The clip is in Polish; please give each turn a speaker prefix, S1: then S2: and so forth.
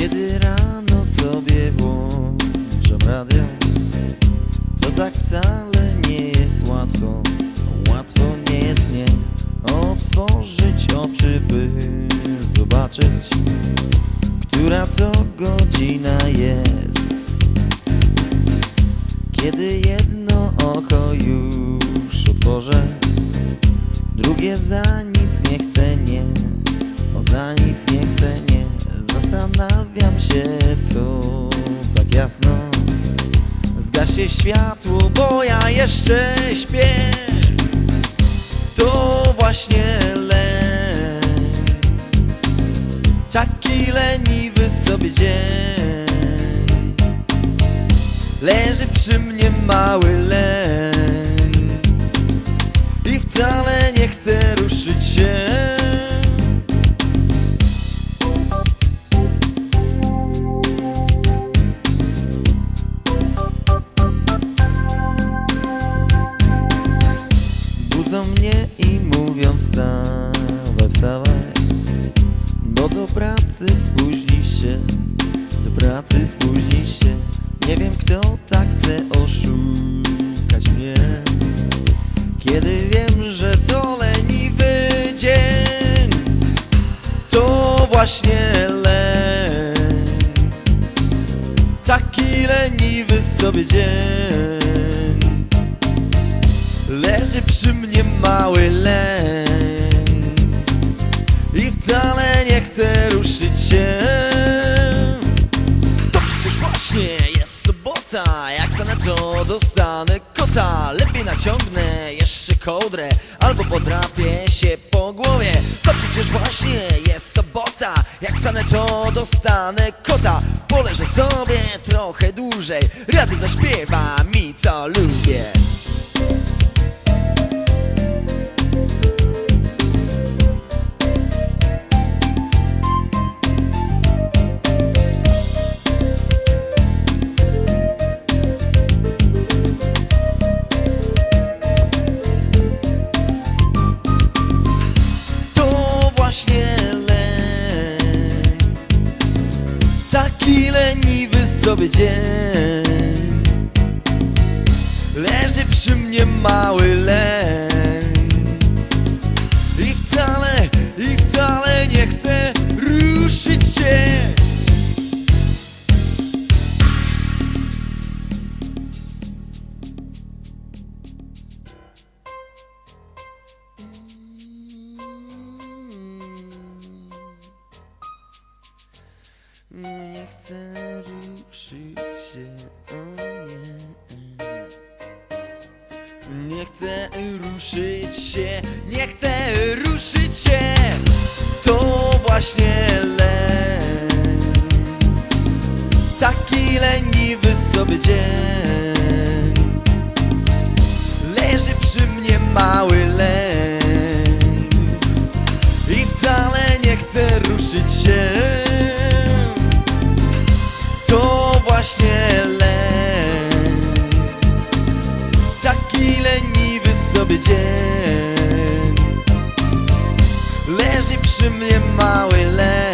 S1: Kiedy rano sobie włączam radio To tak wcale nie jest łatwo. Łatwo nie jest nie Otworzyć oczy, by zobaczyć Która to godzina jest. Kiedy jedno oko już otworzę Drugie za nic nie chce nie O za nic nie chce nie. Zastanawiam się, co tak jasno Zgaście światło, bo ja jeszcze śpię. To właśnie leń Taki leniwy sobie dzień. Leży przy mnie mały leń do pracy spóźni się. Do pracy spóźni się. Nie wiem kto tak chce oszukać mnie. Kiedy wiem, że to leniwy dzień To właśnie leń. Taki leniwy sobie dzień. Leży przy mnie mały leń się. To przecież właśnie jest sobota. Jak stanę to dostanę kota Lepiej naciągnę jeszcze kołdrę Albo podrapię się po głowie. To przecież właśnie jest sobota. Jak stanę to dostanę kota Poleżę sobie trochę dłużej. Rady zaśpiewa mi co lubię Leniwy sobie dzień. Leży przy mnie mały leń Nie chcę ruszyć się, o nie. Nie chcę ruszyć się, nie chcę ruszyć się. To właśnie leń Taki leniwy sobie dzień. Leży przy mnie mały leń I wcale nie chce ruszyć się właśnie leń Taki leniwy sobie dzień. Leży przy mnie mały leń